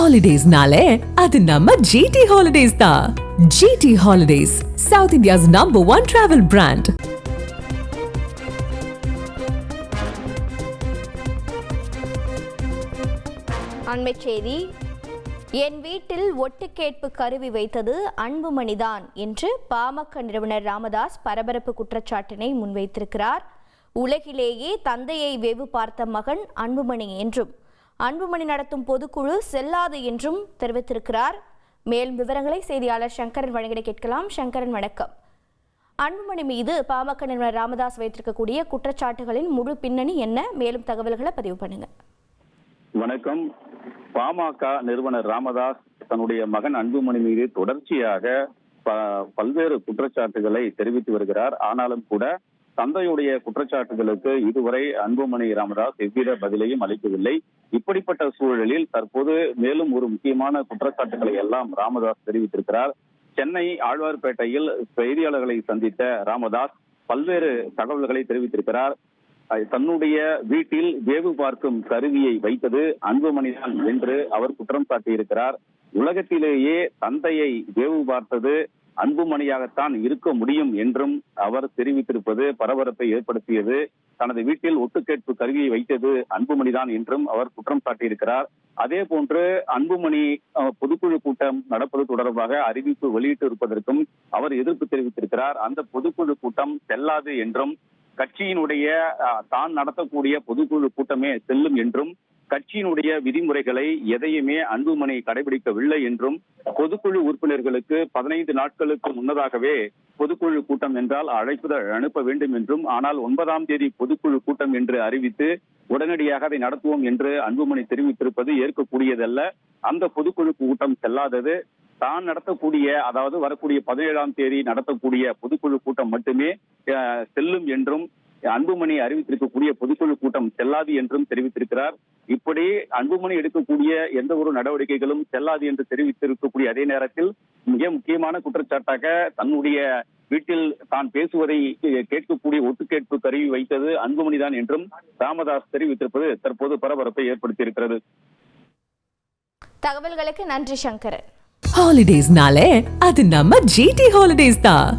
ஹாலிடேஸ்னாலே அது நம்ம ஜிடி ஹாலிடேஸ் தான் GT holidays south India's number one travel brand அண்மைச் செய்தி என் வீட்டில் ஒட்டுக்கேட்பு கருவி வைத்தது அன்புமணிதான் என்று பாமக நிறுவனர் ராமதாஸ் பரபரப்பு குற்றச்சாட்டினை முன்வைத்திருக்கிறார். உலகிலேயே தந்தையை வெவு பார்த்த மகன் அன்புமணி என்றும். அன்புமணி நடத்தும் பொதுக்குழு செல்லாது என்றும் தெரிவித்திருக்கிறார். மேலும் விவரங்களை செய்தியாளர் சங்கரன் வழங்கிட கேட்கலாம். சங்கரன் வணக்கம். அன்புமணி மீது பாமக நிறுவனர் ராமதாஸ் வைத்திருக்கக்கூடிய குற்றச்சாட்டுகளின் முழு பின்னணி என்ன? மேலும் தகவல்களை பதிவு பண்ணுங்க. வணக்கம். பாமக நிறுவனர் ராமதாஸ் தன்னுடைய மகன் அன்புமணி மீது தொடர்ச்சியாக ப- பல்வேறு குற்றச்சாட்டுகளை தெரிவித்து வருகிறார். ஆனாலும் கூட தந்தையுடைய குற்றச்சாட்டுகளுக்கு இதுவரை அன்புமணி ராமதாஸ் எவ்வித பதிலையும் அளிக்கவில்லை. இப்படிப்பட்ட சூழலில் தற்போது மேலும் ஒரு முக்கியமான குற்றச்சாட்டுகளை எல்லாம் ராமதாஸ் தெரிவித்திருக்கிறார். சென்னை ஆழ்வார்பேட்டையில் செய்தியாளர்களை சந்தித்த ராமதாஸ் பல்வேறு தகவல்களை தெரிவித்திருக்கிறார். தன்னுடைய வீட்டில் வேவு பார்க்கும் கருவியை வைத்தது அன்புமணிதான் என்று அவர் குற்றம் சாட்டியிருக்கிறார். உலகத்திலேயே தந்தையை வேவு பார்த்தது அன்புமணியாகத்தான் இருக்க முடியும் என்றும் அவர் தெரிவித்திருப்பது பரபரப்பை ஏற்படுத்தியது தனது வீட்டில் ஒட்டுக்கேட்பு கருவியை வைத்தது அன்புமணிதான் என்றும் அவர் குற்றம் சாட்டியிருக்கிறார். அதே போன்று அன்புமணி பொதுக்குழு கூட்டம் நடப்பது தொடர்பாக அறிவிப்பு வெளியிட்டு இருப்பதற்கும் அவர் எதிர்ப்பு தெரிவித்திருக்கிறார். அந்த பொதுக்குழு கூட்டம் செல்லாது என்றும் கட்சியினுடைய தான் நடத்தக்கூடிய பொதுக்குழு கூட்டமே செல்லும் என்றும் கட்சியினுடைய விதிமுறைகளை எதையுமே அன்புமணி கடைபிடிக்கவில்லை என்றும் பொதுக்குழு உறுப்பினர்களுக்கு பதினைந்து நாட்களுக்கு முன்னதாகவே பொதுக்குழு கூட்டம் என்றால் அழைப்புதல் அனுப்ப வேண்டும் என்றும் ஆனால் ஒன்பதாம் தேதி பொதுக்குழு கூட்டம் என்று அறிவித்து உடனடியாக அதை நடத்துவோம் என்று அன்புமணி தெரிவித்திருப்பது ஏற்கக்கூடியதல்ல. அந்த பொதுக்குழு கூட்டம் செல்லாதது. தான் நடத்தக்கூடிய அதாவது வரக்கூடிய பதினேழாம் தேதி நடத்தக்கூடிய பொதுக்குழு கூட்டம் மட்டுமே செல்லும் என்றும் அன்புமணி அறிவித்திருக்கக்கூடிய பொதுக்குழு கூட்டம் செல்லாது என்றும் தெரிவித்திருக்கிறார். இப்படி அன்புமணி எடுக்கக்கூடிய எந்த ஒரு நடவடிக்கைகளும் செல்லாது என்று தெரிவித்திருக்கக்கூடிய அதே நேரத்தில் மிக முக்கியமான குற்றச்சாட்டாக தன்னுடைய வீட்டில் தான் பேசுவதை கேட்கக்கூடிய ஒட்டு கேட்பு கருவி வைத்தது அன்புமணிதான் என்றும் ராமதாஸ் தெரிவித்திருப்பது தற்போது பரபரப்பை ஏற்படுத்தியிருக்கிறது. தகவல்களுக்கு நன்றி சங்கரன். ஹாலிடேஸ்னாலே அது நம்ம ஜிடி ஹாலிடேஸ் தான்.